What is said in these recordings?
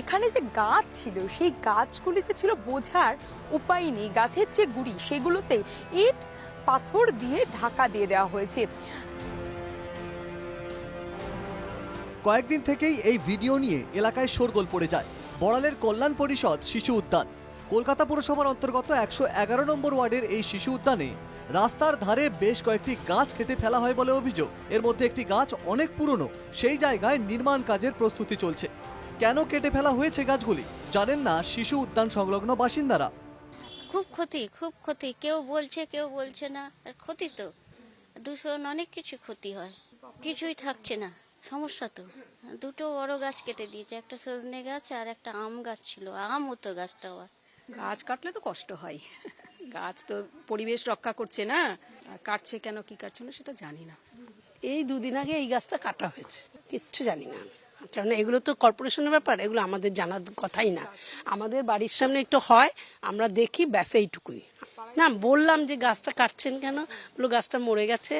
এখানে যে গাছ ছিল, সেই গাছগুলি যে ছিল বোঝার উপায় নেই। গাছের যে গুড়ি, সেগুলোতে ইট, পাথর দিয়ে ঢাকা দিয়ে দেওয়া হয়েছে। কয়েকদিন থেকেই এই ভিডিও নিয়ে এলাকায় শোরগোল পড়ে যায়। বড়ালের কল্যাণ পরিষদ শিশু উদ্যান। কলকাতা পুরসভার অন্তর্গত একশো এগারো নম্বর ওয়ার্ডের এই শিশু উদ্যানে রাস্তার ধারে বেশ কয়েকটি গাছ কেটে ফেলা হয় বলে অভিযোগ। এর মধ্যে একটি গাছ অনেক পুরনো, সেই জায়গায় নির্মাণ কাজের প্রস্তুতি চলছে। কেন কেটে ফেলা হয়েছে গাছগুলি? জানেন না শিশু উদ্যান সংলগ্ন বাসিন্দারা। খুব ক্ষতি খুব ক্ষতি। কেউ বলছে কেউ বলছে না। আর ক্ষতি তো। দূষণ অনেক কিছু ক্ষতি হয়। কিছুই থাকছে না। সমস্যা তো। দুটো বড় গাছ কেটে দিয়েছে। একটা সজনে গাছ আর একটা আম গাছ ছিল। আম হতো গাছটা আবার। গাছ কাটলে তো কষ্ট হয়। গাছ তো পরিবেশ রক্ষা করছে না। আর কাটছে কেন কি কাটছে না সেটা জানি না। এই দুদিন আগে এই গাছটা কাটা হয়েছে। কিচ্ছু জানি না কারণ এগুলো তো কর্পোরেশনের ব্যাপার, এগুলো আমাদের জানার কথাই না। আমাদের বাড়ির সামনে একটু হয়, আমরা দেখি, ব্যাস এইটুকুই। না, বললাম যে গাছটা কাটছেন কেন? বলো গাছটা মরে গেছে।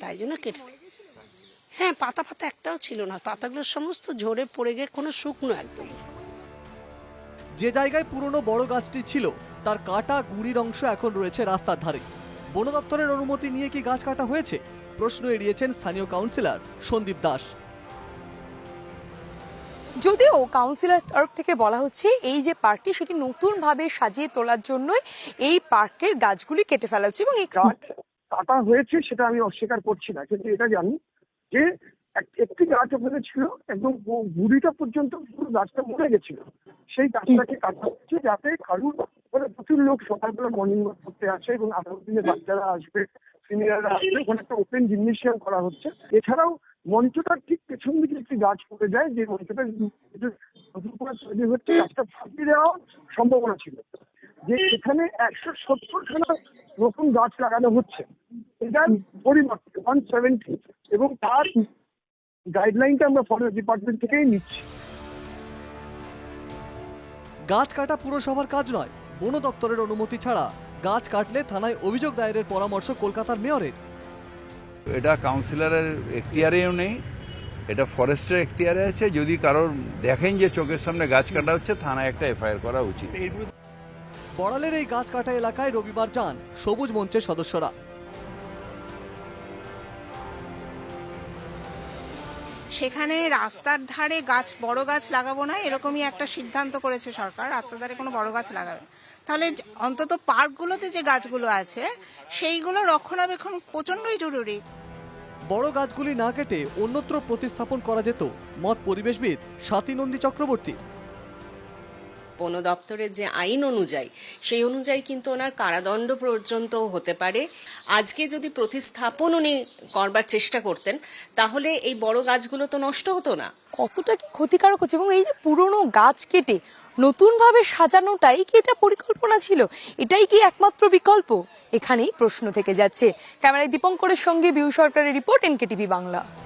তাই জন্য কেটে হ্যাঁ পাতা ফাতা একটাও ছিল না। পাতাগুলো সমস্ত ঝরে পড়ে গিয়ে কোনো শুকনো একদম যে জায়গায় পুরনো বড় গাছটি ছিল, তার কাটা গুড়ির অংশ এখন রয়েছে রাস্তার ধারে। বন দপ্তরের অনুমতি নিয়ে কি গাছ কাটা হয়েছে? প্রশ্ন এড়িয়েছেন স্থানীয় কাউন্সিলর সন্দীপ দাস। যদিও কাউন্সিলর তরফ থেকে বলা হচ্ছে এই যে পার্কটি সেটি নতুন ভাবে সাজিয়ে তোলার জন্যই এই পার্কের গাছগুলি কেটে ফেলা হচ্ছে এবং কাটা হয়েছে সেটা আমি অস্বীকার করছি না, কিন্তু এটা জানি যে এক- একটি গাছ ওখানে ছিল একদম গুড়িটা পর্যন্ত পুরো গাছটা মরে গেছিল। সেই গাছটাকে কাটা হচ্ছে যাতে কারুর ওখানে প্রচুর লোক সকালবেলা মর্নিং ওয়াক করতে আসে এবং আগামী দিনে বাচ্চারা আসবে সিনিয়ররা আসবে। ওখানে একটা ওপেন জিমনেশিয়াম করা হচ্ছে। এছাড়াও মঞ্চটার ঠিক পেছন দিকে একটি গাছ পড়ে যায়, যে মঞ্চটা নতুন করে তৈরি হচ্ছে গাছটা দেওয়ার সম্ভাবনা ছিল। যে এখানে একশো সত্তর খানা নতুন গাছ লাগানো হচ্ছে এটার পরিবর্তে ওয়ান সেভেন্টি এবং তার গাইডলাইনটা আমরা ফরেস্ট ডিপার্টমেন্ট থেকেই নিচ্ছি। গাছ কাটা পুরসভার কাজ নয়, বন দপ্তরের অনুমতি ছাড়া গাছ কাটলে থানায় অভিযোগ দায়েরের পরামর্শ কলকাতার মেয়রের। এটা কাউন্সিলরের এখতিয়ারেও নেই, এটা ফরেস্টের এখতিয়ারে আছে, যদি কারোর দেখেন যে চোখের সামনে গাছ কাটা হচ্ছে, থানায় একটা এফআইআর করা উচিত। বড়ালের এই গাছ কাটা এলাকায় রবিবার যান সবুজ মঞ্চের সদস্যরা। সেখানে রাস্তার ধারে গাছ, বড় গাছ লাগাবো না, এরকমই একটা সিদ্ধান্ত করেছে সরকার, রাস্তার ধারে কোনো বড় গাছ লাগাবে তাহলে অন্তত পার্কগুলোতে যে গাছগুলো আছে, সেইগুলো রক্ষণাবেক্ষণ প্রচণ্ডই জরুরি। বড় গাছগুলি না কেটে অন্যত্র প্রতিস্থাপন করা যেত। মত পরিবেশবিদ স্বাতী নন্দী চক্রবর্তী। বন দপ্তরের যে আইন অনুযায়ী, সেই অনুযায়ী কিন্তু ওনার কারাদণ্ড পর্যন্ত হতে পারে। আজকে যদি প্রতিস্থাপন উনি করবার চেষ্টা করতেন, তাহলে এই বড় গাছগুলো তো নষ্ট হতো না। কতটা কি ক্ষতিকারক হচ্ছে? এবং এই যে পুরনো গাছ কেটে নতুন ভাবে সাজানোটাই কি এটা পরিকল্পনা ছিল? এটাই কি একমাত্র বিকল্প? এখানেই প্রশ্ন থেকে যাচ্ছে। ক্যামেরায় দীপঙ্করের সঙ্গে বিউ সরকারের রিপোর্ট, এনকেটিভি বাংলা।